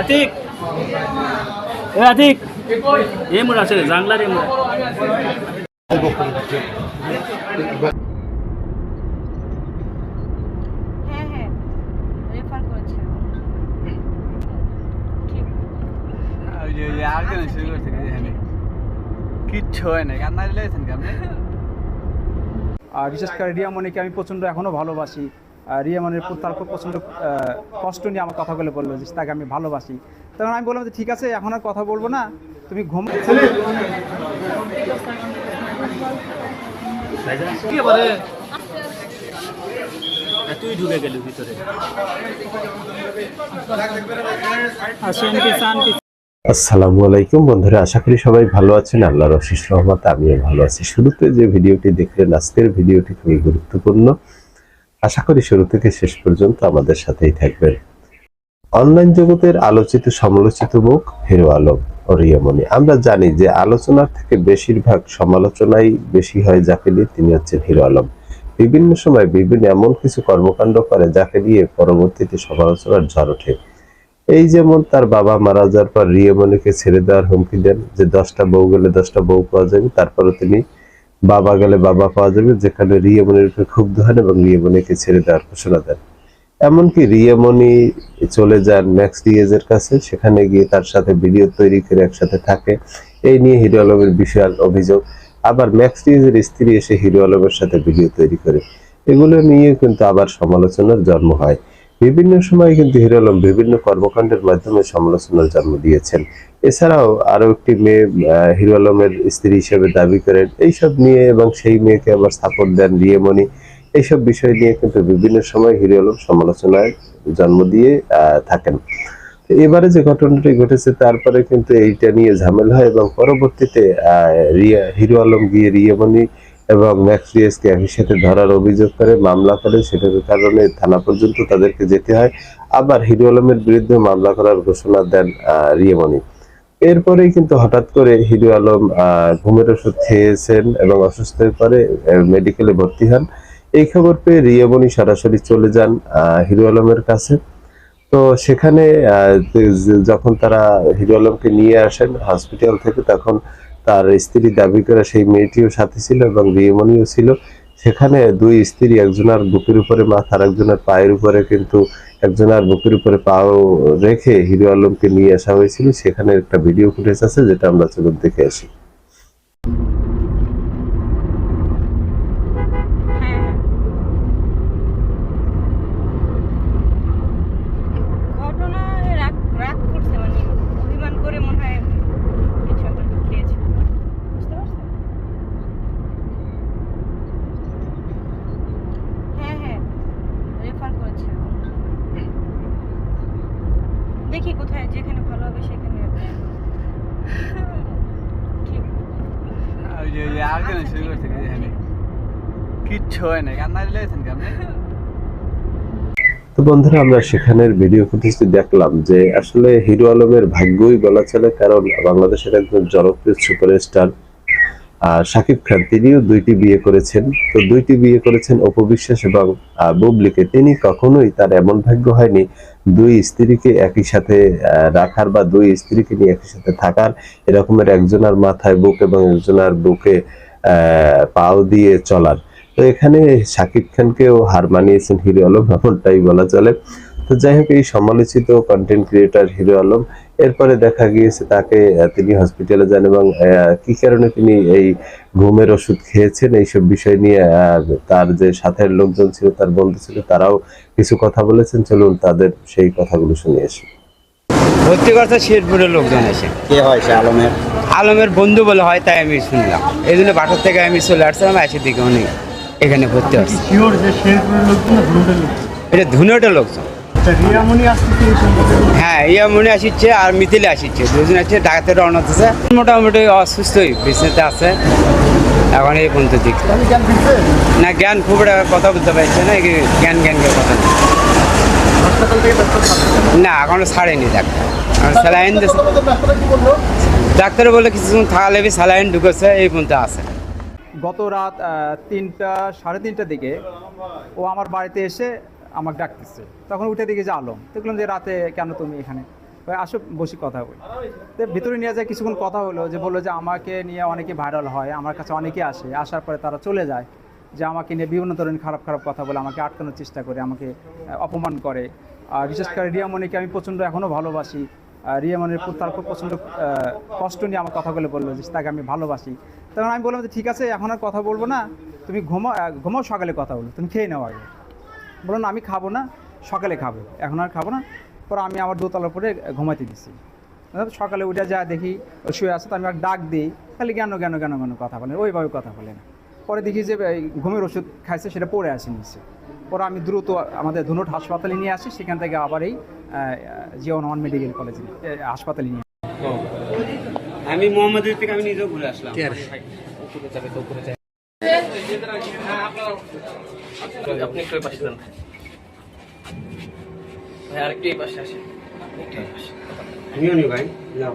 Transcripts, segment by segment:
আতিক। এ আতিক। এ মোড় আছে জাংলার এ মোড়। হ্যাঁ হ্যাঁ কিচ্ছু হয় না কান্না দিলেছেন কি আর বিশেষ করে রিয়ামণিকে আমি প্রচণ্ড এখনও ভালোবাসি। প্রতি তার খুব প্রচণ্ড কষ্ট নিয়ে আমার কথাগুলো বলল যে তাকে আমি ভালোবাসি। তখন আমি বললাম যে ঠিক আছে এখন আর কথা বলব না তুমি ঘুম তুই ঢুকে গেলি ভিতরে। আসসালামু আলাইকুম বন্ধুরা আশা করি সবাই ভালো আছেন আল্লাহর অশেষ রহমত আমিও ভালো আছি। শুরুতে যে ভিডিওটি দেখলেন আজকের ভিডিওটি খুবই গুরুত্বপূর্ণ। আশা করি শুরু থেকে শেষ পর্যন্ত আমাদের সাথেই থাকবেন। অনলাইন জগতের আলোচিত সমালোচিত মুখ, হিরো আলম ও রিয়ামণি। আমরা জানি যে আলোচনার থেকে বেশিরভাগ সমালোচনাই বেশি হয় যাকে নিয়ে তিনি হচ্ছেন হিরো আলম। বিভিন্ন সময় বিভিন্ন এমন কিছু কর্মকাণ্ড করে যাকে নিয়ে পরবর্তীতে সমালোচনার ঝড় ওঠে। এই যেমন তার বাবা মারা যাওয়ার পর রিয়েমনিকে ছেড়ে দেওয়ার হুমকি দেন যে, দশটা বউ গেলে দশটা বউ পাওয়া যাবে। তারপরে তিনি বাবা গেলে বাবা পাওয়া যাবে, যেখানে রিয়েমনির উপরে ক্ষুব্ধ হন এবং রিয়েমনিকে ছেড়ে দেওয়ার ঘোষণা দেন। এমনকি রিয়েমনি চলে যান ম্যাক্স রিয়েজের কাছে, সেখানে গিয়ে তার সাথে ভিডিও তৈরি করে একসাথে থাকে। এই নিয়ে হিরো আলমের বিশাল অভিযোগ। আবার ম্যাক্স রিয়েজের স্ত্রী এসে হিরো আলমের সাথে ভিডিও তৈরি করে। এগুলো নিয়ে কিন্তু আবার সমালোচনার জন্ম হয়। বিভিন্ন সময় কিন্তু হিরো আলম বিভিন্ন কর্মকাণ্ডের মাধ্যমে সমালোচনার জন্ম দিয়েছেন। এছাড়াও আরও একটি মেয়ে হিরো আলমের স্ত্রী হিসেবে দাবি করেন, এইসব নিয়ে এবং সেই মেয়েকে আবার সাপোর্ট দেন রিয়েমণি। এইসব বিষয় নিয়ে কিন্তু বিভিন্ন সময় হিরো আলম সমালোচনায় জন্ম দিয়ে থাকেন। এবারে যে ঘটনাটি ঘটেছে, তারপরে কিন্তু এইটা নিয়ে ঝামেলা হয় এবং পরবর্তীতে রিয়া, হিরো আলম গিয়ে রিয়েমণি এবং ম্যাক্সিয়াসকে একই সাথে ধরার অভিযোগ করে মামলা করে। সেটার কারণে থানা পর্যন্ত তাদেরকে যেতে হয়। আবার হিরো আলমের বিরুদ্ধে মামলা করার ঘোষণা দেন আহ, রিয়েমণি। এরপরেই কিন্তু হঠাৎ করে হিরো আলম ঘুমের ওষুধ খেয়েছেন এবং অসুস্থ হয়ে পরে মেডিকেলে ভর্তি হন। এই খবর পেয়ে রিয়ামণি সরাসরি চলে যান হিরো আলমের কাছে। তো সেখানে যখন তারা হিরো আলমকে নিয়ে আসেন হসপিটাল থেকে তখন তার স্ত্রী দাবি করে সেই মেয়েটিও সাথে ছিল এবং রিয়ামণিও ছিল। সেখানে দুই স্ত্রী, একজনের বুকের উপরে মাথা আর একজনের পায়ের উপরে কিন্তু একজনের বুকের উপরে পাও রেখে হিরো আলমকে নিয়ে আসা হয়েছিল। সেখানে একটা ভিডিও ফুটেজ আছে, যেটা আমরা চোখ দেখে আসি হ্যাঁ হ্যাঁ ঘটনা রাগ রাগ করছে মানে অভিমান করে মনে হয় কিছু একটা খেয়েছে বুঝতে পারছেন হ্যাঁ হ্যাঁ রেফার করেছে দেখি কোথায় যেখানে ভালো হবে সেখানে ঠিক তো বন্ধুরা, আমরা সেখানের ভিডিও ফুটেজটি দেখলাম যে আসলে হিরো আলমের ভাগ্যই বলা চলে, কারণ বাংলাদেশের একজন জনপ্রিয় সুপারস্টার খান, তিনিও দুইটি বিয়ে করেছেন। তো দুইটি বিয়ে করেছেন অপবিশ্বাস এবং বুবলিকে। তিনি কখনোই তার এমন ভাগ্য হয়নি, দুই স্ত্রীকে একই সাথে রাখার বা দুই স্ত্রীকে নিয়ে একই সাথে থাকার। এরকমের একজনের মাথায় বুক এবং একজনের বুকে পাও দিয়ে চলার। তো এখানে শাকিব খানকেও হার মানিয়েছেন হিরো আলম এমনটাই বলা চলে। তো যাই হোক এই সমালোচিত কন্টেন্ট ক্রিয়েটার হিরো আলম এরপরে দেখা গিয়েছে তাকে তিনি হসপিটালে যান এবং আহ, কি কারণে তিনি এই ঘুমের ওষুধ খেয়েছেন এইসব বিষয় নিয়ে আহ, তার যে সাথের লোকজন ছিল তার বন্ধু ছিল তারাও কিছু কথা বলেছেন। চলুন তাদের সেই কথাগুলো শুনে আসি। ভর্তি করছে শেরপুরের লোকজন এসে। কে হয় সে আলমের? আলমের বন্ধু বলে হয় তাই আমি শুনলাম। এই জন্য বাসার থেকে আমি চলে আসছিলাম এসে দিকে অনেক এখানে ভর্তি হচ্ছে এটা ধুনেটা লোকজন। হ্যাঁ ইয়া মনে আসিচ্ছে আর মিথিলে আসিচ্ছে। দুজন আছে ডাক্তার রওনা হতেছে মোটামুটি অসুস্থই বিছনাতে আছে। এখন এই পর্যন্ত দিক না জ্ঞান খুব একটা কথা বলতে পারছে না এই জ্ঞান জ্ঞান কথা না এখনও ছাড়েনি ডাক্তার স্যালাইন ডাক্তার বলে কিছুক্ষণ থাকা লেগে স্যালাইন ঢুকেছে, এই পর্যন্ত আছে। গত রাত তিনটা, সাড়ে তিনটার দিকে ও আমার বাড়িতে এসে আমাকে ডাকতেছে। তখন উঠে দিকে যে আলম। দেখলাম যে, রাতে কেন তুমি এখানে? আসো, বসি কথা বলি। তো ভিতরে নিয়ে যায়, কিছুক্ষণ কথা হলো, যে বলল যে, আমাকে নিয়ে অনেকে ভাইরাল হয়, আমার কাছে অনেকে আসে। আসার পরে তারা চলে যায়, যে আমাকে নিয়ে বিভিন্ন ধরনের খারাপ খারাপ কথা বলে, আমাকে আটকানোর চেষ্টা করে, আমাকে অপমান করে। আর বিশেষ করে রিয়ামণিকে আমি প্রচণ্ড এখনও ভালোবাসি। প্রতি তার খুব প্রচণ্ড কষ্ট নিয়ে আমার কথাগুলো বলল যে তাকে আমি ভালোবাসি। তখন আমি বললাম যে ঠিক আছে, এখন আর কথা বলব না, তুমি ঘুমা ঘুমাও সকালে কথা বলো, তুমি খেয়ে নাও আগে। বলল, না, আমি খাব না, সকালে খাব, এখন আর খাব না। পরে আমি আমার দোতলার উপরে ঘুমাতে দিছি। সকালে উঠে যা দেখি শুয়ে আছে, তো আমি আর ডাক দিই, খালি জ্ঞান জ্ঞান জ্ঞান জ্ঞান কথা বলে ওইভাবে কথা বলে না। পরে দেখি যে ঘুমের ওষুধ খাইছে, সেটা পড়ে আসে নিচ্ছে পরে আমি দ্রুত আমাদের ধুনুট হাসপাতালে নিয়ে আসি সেখান থেকে আবার এই জিও নন মেডিকেল কলেজে হাসপাতালে নিয়ে আমি মোহাম্মদের থেকে আমি নিজেও ঘুরে আসলাম। আপনি একটু পাশে যান। ভাই আরেকটু এই পাশে আসেন। আমিও নি ভাই। যাও।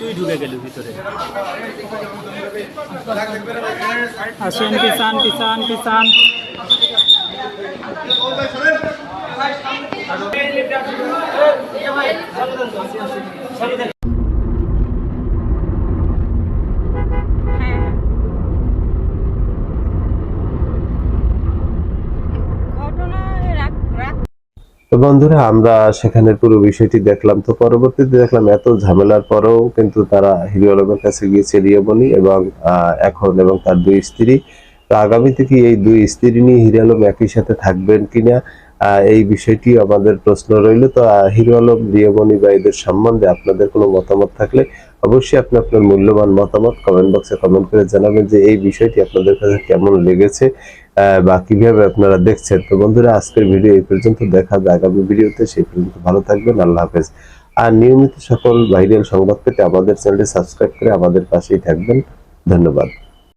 তুই ঢুকে গেলি ভিতরে আসেন কিষান কিষান কিষান হ্যাঁ তো বন্ধুরা, আমরা সেখানে পুরো বিষয়টি দেখলাম। তো পরবর্তীতে দেখলাম এত ঝামেলার পরেও কিন্তু তারা হিরো আলমের কাছে গিয়েছে রিয়ামণি এবং এখন এবং তার দুই স্ত্রী। তো আগামী থেকে এই দুই স্ত্রী নিয়ে হিরো আলম একই সাথে থাকবেন কিনা এই বিষয়টি আমাদের প্রশ্ন রইল। তো হিরো আলম রিয়ামণি বা এদের সম্বন্ধে আপনাদের কোনো মতামত থাকলে অবশ্যই আপনি আপনার মূল্যবান মতামত কমেন্ট বক্সে কমেন্ট করে জানাবেন যে এই বিষয়টি আপনাদের কাছে কেমন লেগেছে। বা কীভাবে আপনারা দেখছেন? তো বন্ধুরা, আজকের ভিডিও এই পর্যন্ত। দেখা যায় আগামী ভিডিওতে। সেই পর্যন্ত ভালো থাকবেন। আল্লাহ হাফেজ। আর নিয়মিত সকল ভাইরাল সংবাদ পেতে আমাদের চ্যানেলটি সাবস্ক্রাইব করে আমাদের পাশেই থাকবেন। ধন্যবাদ।